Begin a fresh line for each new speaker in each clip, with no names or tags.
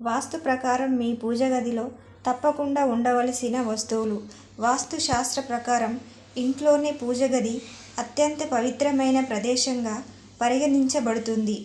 వాస్తు ప్రకారం మీ పూజ గదిలో తప్పకుండా ఉండవలసిన వస్తువులు. వాస్తు శాస్త్ర ప్రకారం ఇంట్లోనే పూజ గది అత్యంత పవిత్రమైన ప్రదేశంగా పరిగణించబడుతుంది.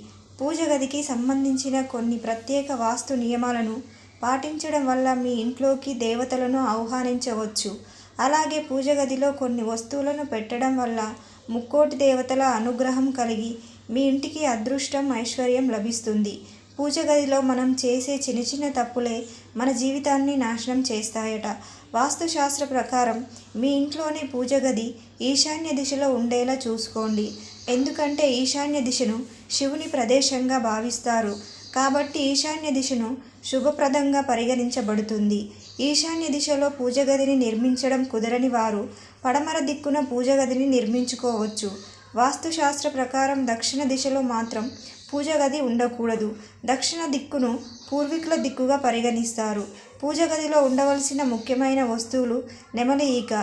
పూజ గదికి సంబంధించిన కొన్ని ప్రత్యేక వాస్తు నియమాలను పాటించడం వల్ల మీ ఇంట్లోకి దేవతలను ఆహ్వానించవచ్చు. అలాగే పూజ గదిలో కొన్ని వస్తువులను పెట్టడం వల్ల ముక్కోటి దేవతల అనుగ్రహం కలిగి మీ ఇంటికి అదృష్టం ఐశ్వర్యం లభిస్తుంది. పూజ గదిలో మనం చేసే చిన్న చిన్న తప్పులే మన జీవితాన్ని నాశనం చేస్తాయట. వాస్తుశాస్త్ర ప్రకారం మీ ఇంట్లోనే పూజ గది ఈశాన్య దిశలో ఉండేలా చూసుకోండి. ఎందుకంటే ఈశాన్య దిశను శివుని ప్రదేశంగా భావిస్తారు. కాబట్టి ఈశాన్య దిశను శుభప్రదంగా పరిగణించబడుతుంది. ఈశాన్య దిశలో పూజ గదిని నిర్మించడం కుదరని వారు పడమర దిక్కున పూజ గదిని నిర్మించుకోవచ్చు. వాస్తుశాస్త్ర ప్రకారం దక్షిణ దిశలో మాత్రం పూజ గది ఉండకూడదు. దక్షిణ దిక్కును పూర్వీకుల దిక్కుగా పరిగణిస్తారు. పూజ గదిలో ఉండవలసిన ముఖ్యమైన వస్తువులు నెమలి ఈక.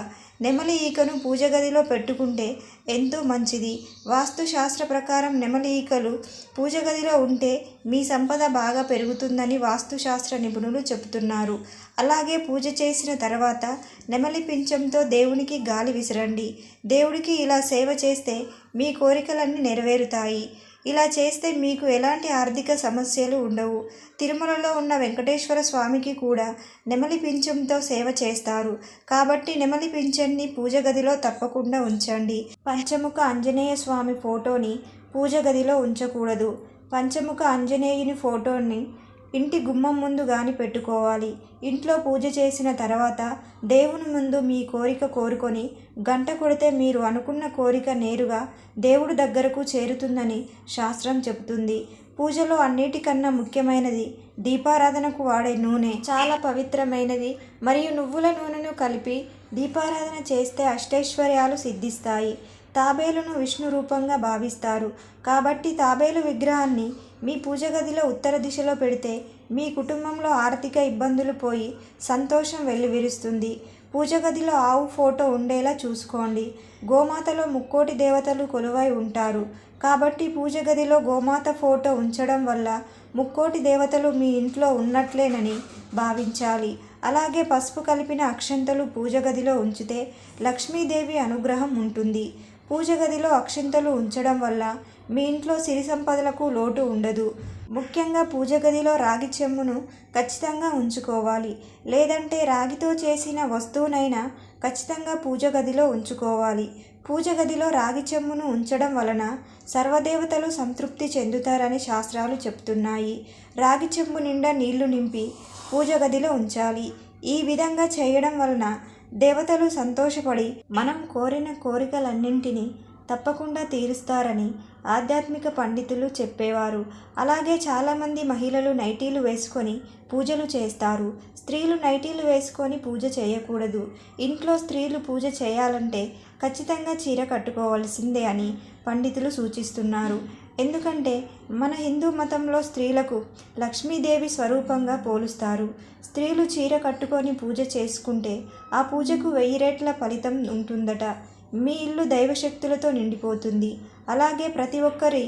నెమలి ఈకను పూజ గదిలో పెట్టుకుంటే ఎంతో మంచిది. వాస్తుశాస్త్ర ప్రకారం నెమలి ఈకలు పూజ గదిలో ఉంటే మీ సంపద బాగా పెరుగుతుందని వాస్తుశాస్త్ర నిపుణులు చెబుతున్నారు. అలాగే పూజ చేసిన తర్వాత నెమలి పింఛంతో దేవునికి గాలి విసరండి. దేవుడికి ఇలా సేవ చేస్తే మీ కోరికలన్నీ నెరవేరుతాయి. ఇలా చేస్తే మీకు ఎలాంటి ఆర్థిక సమస్యలు ఉండవు. తిరుమలలో ఉన్న వెంకటేశ్వర స్వామికి కూడా నెమలి పింఛంతో సేవ చేస్తారు. కాబట్టి నెమలి పింఛన్ని పూజ గదిలో తప్పకుండా ఉంచండి. పంచముఖ ఆంజనేయ స్వామి ఫోటోని పూజ గదిలో ఉంచకూడదు. పంచముఖ ఆంజనేయుని ఫోటోని ఇంటి గుమ్మం ముందు గాని పెట్టుకోవాలి. ఇంట్లో పూజ చేసిన తర్వాత దేవుని ముందు మీ కోరిక కోరుకొని గంట కొడితే మీరు అనుకున్న కోరిక నేరుగా దేవుడి దగ్గరకు చేరుతుందని శాస్త్రం చెబుతుంది. పూజలో అన్నిటికన్నా ముఖ్యమైనది దీపారాధనకు వాడే నూనె. చాలా పవిత్రమైనది. మరియు నువ్వుల నూనెను కలిపి దీపారాధన చేస్తే అష్టైశ్వర్యాలు సిద్ధిస్తాయి. తాబేలును విష్ణు రూపంగా భావిస్తారు. కాబట్టి తాబేలు విగ్రహాన్ని మీ పూజ గదిలో ఉత్తర దిశలో పెడితే మీ కుటుంబంలో ఆర్థిక ఇబ్బందులు పోయి సంతోషం వెల్లివిరుస్తుంది. పూజ గదిలో ఆవు ఫోటో ఉండేలా చూసుకోండి. గోమాతలో ముక్కోటి దేవతలు కొలువై ఉంటారు. కాబట్టి పూజ గదిలో గోమాత ఫోటో ఉంచడం వల్ల ముక్కోటి దేవతలు మీ ఇంట్లో ఉన్నట్లేనని భావించాలి. అలాగే పసుపు కలిపిన అక్షంతలు పూజ గదిలో ఉంచితే లక్ష్మీదేవి అనుగ్రహం ఉంటుంది. పూజ గదిలో అక్షింతలు ఉంచడం వల్ల మీ ఇంట్లో సిరి సంపదలకు లోటు ఉండదు. ముఖ్యంగా పూజ గదిలో రాగి చెమ్మును ఖచ్చితంగా ఉంచుకోవాలి. లేదంటే రాగితో చేసిన వస్తువునైనా ఖచ్చితంగా పూజ గదిలో ఉంచుకోవాలి. పూజ గదిలో రాగి చెమ్మును ఉంచడం వలన సర్వదేవతలు సంతృప్తి చెందుతారని శాస్త్రాలు చెప్తున్నాయి. రాగి చెంబు నిండా నీళ్ళు నింపి పూజ గదిలో ఉంచాలి. ఈ విధంగా చేయడం వలన దేవతలు సంతోషపడి మనం కోరిన కోరికలన్నింటినీ తప్పకుండా తీరుస్తారని ఆధ్యాత్మిక పండితులు చెప్పేవారు. అలాగే చాలామంది మహిళలు నైటీలు వేసుకొని పూజలు చేస్తారు. స్త్రీలు నైటీలు వేసుకొని పూజ చేయకూడదు. ఇంట్లో స్త్రీలు పూజ చేయాలంటే ఖచ్చితంగా చీర కట్టుకోవాల్సిందే అని పండితులు సూచిస్తున్నారు. ఎందుకంటే మన హిందూ మతంలో స్త్రీలకు లక్ష్మీదేవి స్వరూపంగా పోలుస్తారు. స్త్రీలు చీర కట్టుకొని పూజ చేసుకుంటే ఆ పూజకు వెయ్యి రేట్ల ఫలితం ఉంటుందట. మీ ఇల్లు దైవశక్తులతో నిండిపోతుంది. అలాగే ప్రతి ఒక్కరి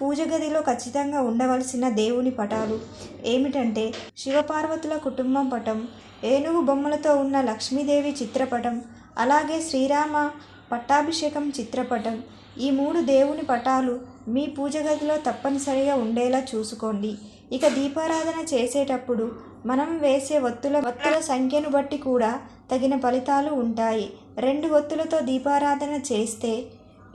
పూజ గదిలో ఖచ్చితంగా ఉండవలసిన దేవుని పటాలు ఏమిటంటే శివపార్వతుల కుటుంబం పటం ఏనుగు బొమ్మలతో ఉన్న లక్ష్మీదేవి చిత్రపటం అలాగే శ్రీరామ పట్టాభిషేకం చిత్రపటం. ఈ మూడు దేవుని పటాలు మీ పూజ గదిలో తప్పనిసరిగా ఉండేలా చూసుకోండి. ఇక దీపారాధన చేసేటప్పుడు మనం వేసే ఒత్తుల ఒత్తుల సంఖ్యను బట్టి కూడా తగిన ఫలితాలు ఉంటాయి. రెండు ఒత్తులతో దీపారాధన చేస్తే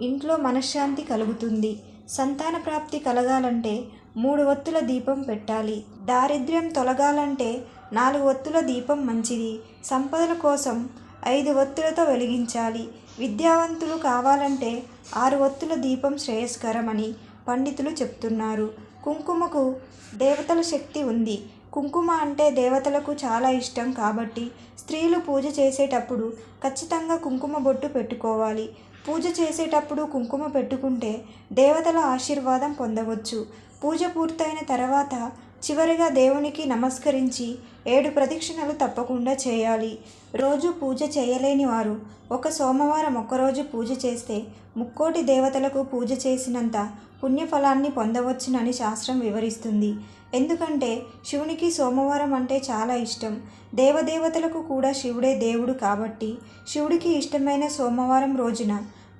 ఇంట్లో మనశ్శాంతి కలుగుతుంది. సంతాన ప్రాప్తి కలగాలంటే మూడు ఒత్తుల దీపం పెట్టాలి. దారిద్ర్యం తొలగాలంటే నాలుగు ఒత్తుల దీపం మంచిది. సంపదల కోసం ఐదు ఒత్తులతో వెలిగించాలి. విద్యావంతులు కావాలంటే ఆరు ఒత్తుల దీపం శ్రేయస్కరమని పండితులు చెప్తున్నారు. కుంకుమకు దేవతల శక్తి ఉంది. కుంకుమ అంటే దేవతలకు చాలా ఇష్టం కాబట్టి స్త్రీలు పూజ చేసేటప్పుడు ఖచ్చితంగా కుంకుమ బొట్టు పెట్టుకోవాలి. పూజ చేసేటప్పుడు కుంకుమ పెట్టుకుంటే దేవతల ఆశీర్వాదం పొందవచ్చు. పూజ పూర్తయిన తర్వాత చివరిగా దేవునికి నమస్కరించి ఏడు ప్రదక్షిణలు తప్పకుండా చేయాలి. రోజు పూజ చేయలేని వారు ఒక సోమవారం ఒక్కరోజు పూజ చేస్తే ముక్కోటి దేవతలకు పూజ చేసినంత పుణ్యఫలాన్ని పొందవచ్చునని శాస్త్రం వివరిస్తుంది. ఎందుకంటే శివునికి సోమవారం అంటే చాలా ఇష్టం. దేవదేవతలకు కూడా శివుడే దేవుడు కాబట్టి శివుడికి ఇష్టమైన సోమవారం రోజున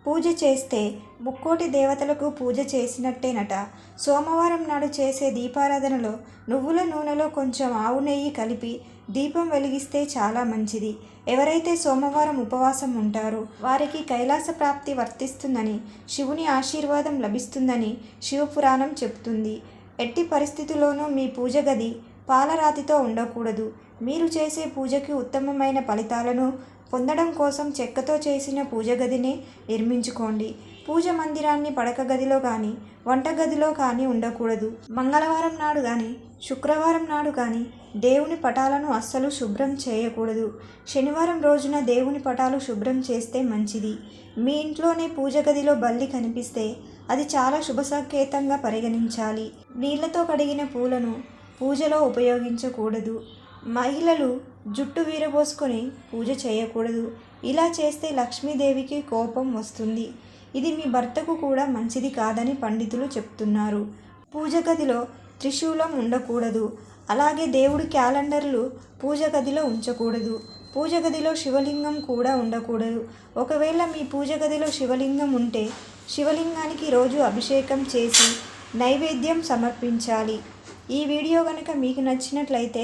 పూజ చేస్తే ముక్కోటి దేవతలకు పూజ చేసినట్టేనట. సోమవారం నాడు చేసే దీపారాధనలో నువ్వుల నూనెలో కొంచెం ఆవు నెయ్యి కలిపి దీపం వెలిగిస్తే చాలా మంచిది. ఎవరైతే సోమవారం ఉపవాసం ఉంటారో వారికి కైలాస ప్రాప్తి వర్తిస్తుందని శివుని ఆశీర్వాదం లభిస్తుందని శివపురాణం చెబుతుంది. ఎట్టి పరిస్థితుల్లోనూ మీ పూజ గది పాలరాతితో ఉండకూడదు. మీరు చేసే పూజకి ఉత్తమమైన ఫలితాలను పొందడం కోసం చెక్కతో చేసిన పూజ గదిని నిర్మించుకోండి. పూజ మందిరాన్ని పడక గదిలో కానీ వంటగదిలో కానీ ఉండకూడదు. మంగళవారం నాడు కానీ శుక్రవారం నాడు కానీ దేవుని పటాలను అస్సలు శుభ్రం చేయకూడదు. శనివారం రోజున దేవుని పటాలు శుభ్రం చేస్తే మంచిది. మీ ఇంట్లోనే పూజ గదిలో బల్లి కనిపిస్తే అది చాలా శుభ సంకేతంగా పరిగణించాలి. నీళ్ళతో కడిగిన పూలను పూజలో ఉపయోగించకూడదు. మహిళలు జుట్టు వీరబోసుకొని పూజ చేయకూడదు. ఇలా చేస్తే లక్ష్మీదేవికి కోపం వస్తుంది. ఇది మీ భర్తకు కూడా మంచిది కాదని పండితులు చెప్తున్నారు. పూజ గదిలో త్రిశూలం ఉండకూడదు. అలాగే దేవుడి క్యాలెండర్లు పూజ గదిలో ఉంచకూడదు. పూజ గదిలో శివలింగం కూడా ఉండకూడదు. ఒకవేళ మీ పూజ గదిలో శివలింగం ఉంటే శివలింగానికి రోజు అభిషేకం చేసి నైవేద్యం సమర్పించాలి. ఈ వీడియో కనుక మీకు నచ్చినట్లయితే